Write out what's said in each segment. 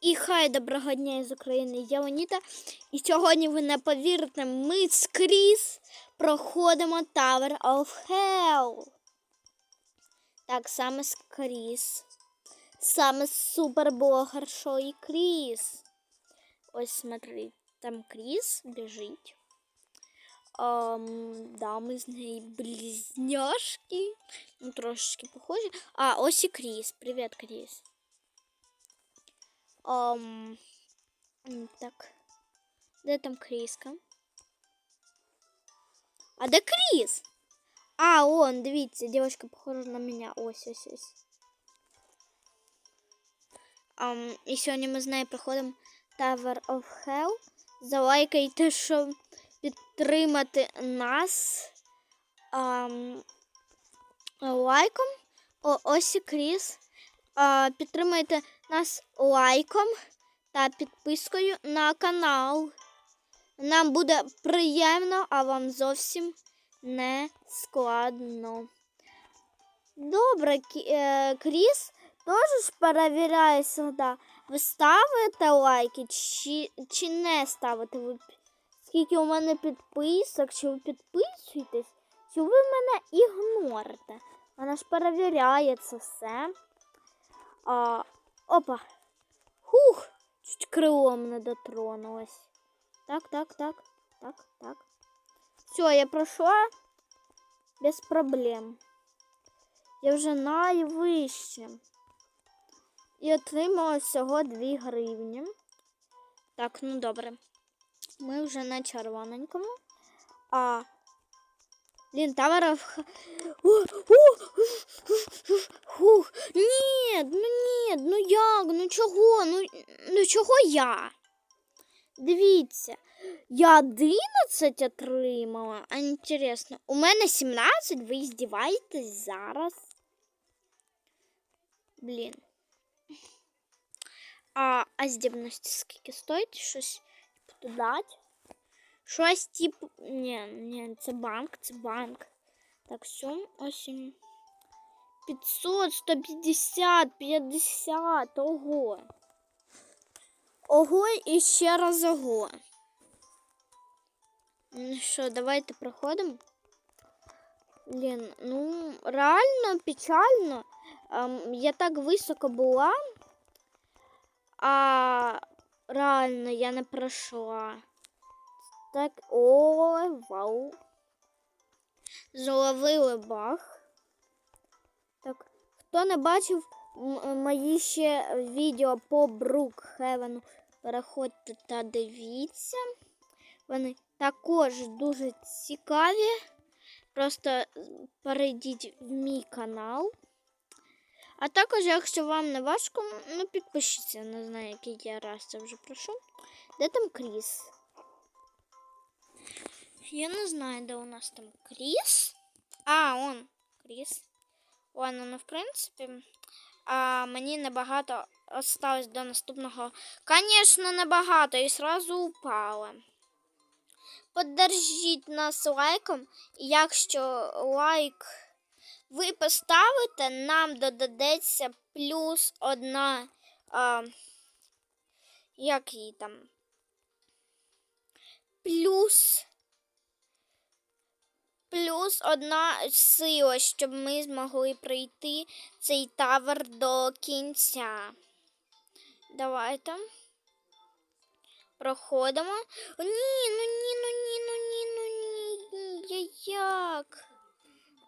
І хай доброго дня із України, я Оніта. І сьогодні ви не повірите, ми скрізь проходимо Tower of Hell. Так, саме скрізь. Саме суперблогер шоу Кріс. Ось смотри, там Кріс біжить. Um, да, ми з нею близняшки. Ну, трошечки похожі. А, ось і Кріс. Привіт, Кріс. Um, так. Де там Кріска? А де Кріс? А, он, дивіться, девочка похожа на мене. Ось, ось, ось. Um, і сьогодні ми з нею проходимо Tower of Hell. Залайкайте, щоб підтримати нас um, лайком. О, ось і Кріс. А, підтримайте нас лайком та підпискою на канал. Нам буде приємно, а вам зовсім не складно. Добре, е, Кріс теж перевіряє сюди. Ви ставите лайки чи, чи не ставите? Ви, скільки у мене підписок, чи ви підписуєтесь, чи ви мене ігнорите? Вона ж перевіряє це все. А, опа. Хух! Чуть крилом не дотронулась. Так, так, так, так, так. Все, я пройшла без проблем. Я вже найвище. І отримала всього 2 гривні. Так, ну добре. Ми вже на червоненькому. А. О, о, Хух, ні, ну ні, ну як, ну чого, ну, ну чого я? Дивіться, я 11 отримала, а інтересно, у мене 17, ви здіваєтесь зараз? Блін. А, а здібності скільки стоїть? Щось додати? Щось типу. Ні, ні, це банк, це банк. Так, все, осінь. 500, 150, 50, ого. Ого і ще раз ого. Ну що, давайте проходимо. Блін, ну реально печально. Ем, я так високо була, а реально я не пройшла. Так, ой, вау. Зловили баг. Так, хто не бачив мої ще відео по Брукхевену, переходьте та дивіться. Вони також дуже цікаві. Просто перейдіть в мій канал. А також, якщо вам не важко, ну підпишіться, не знаю, який я раз це вже прошу. Де там Кріс? Я не знаю, де у нас там Кріс. А, он Кріс. Ладно, ну в принципі, а, мені небагато осталось до наступного. Звісно, небагато і сразу упала. Поддержіть нас лайком. Якщо лайк ви поставите, нам додадеться плюс одна. А, як її там? Плюс. Плюс одна сила, щоб ми змогли пройти цей тавер до кінця. Давайте. Проходимо. О, Ні, ну ні, ну ні, ну ні, ну ні. Я як?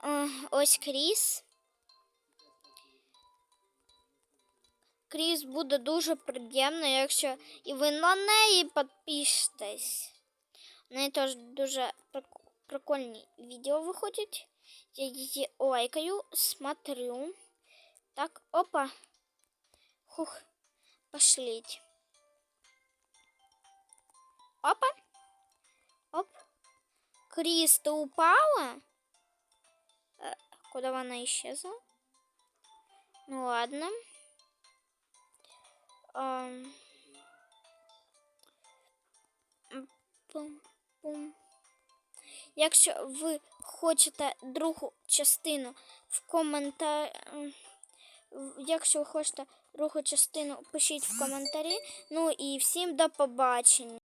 А, ось Кріс. Кріс буде дуже приємно, якщо і ви на неї підпишетесь. Неї теж дуже прик- прикольні відео виходять. Я її лайкаю, смотрю. Так, опа. Хух, пошліть. Опа. Оп. Кріс, ти упала? Э, куда она исчезла? Ну ладно. Ам. М, Пум-пум. Якщо ви хочете другу частину в коментарі, Якщо ви хочете другу частину пишіть в коментарі. Ну і всім до побачення.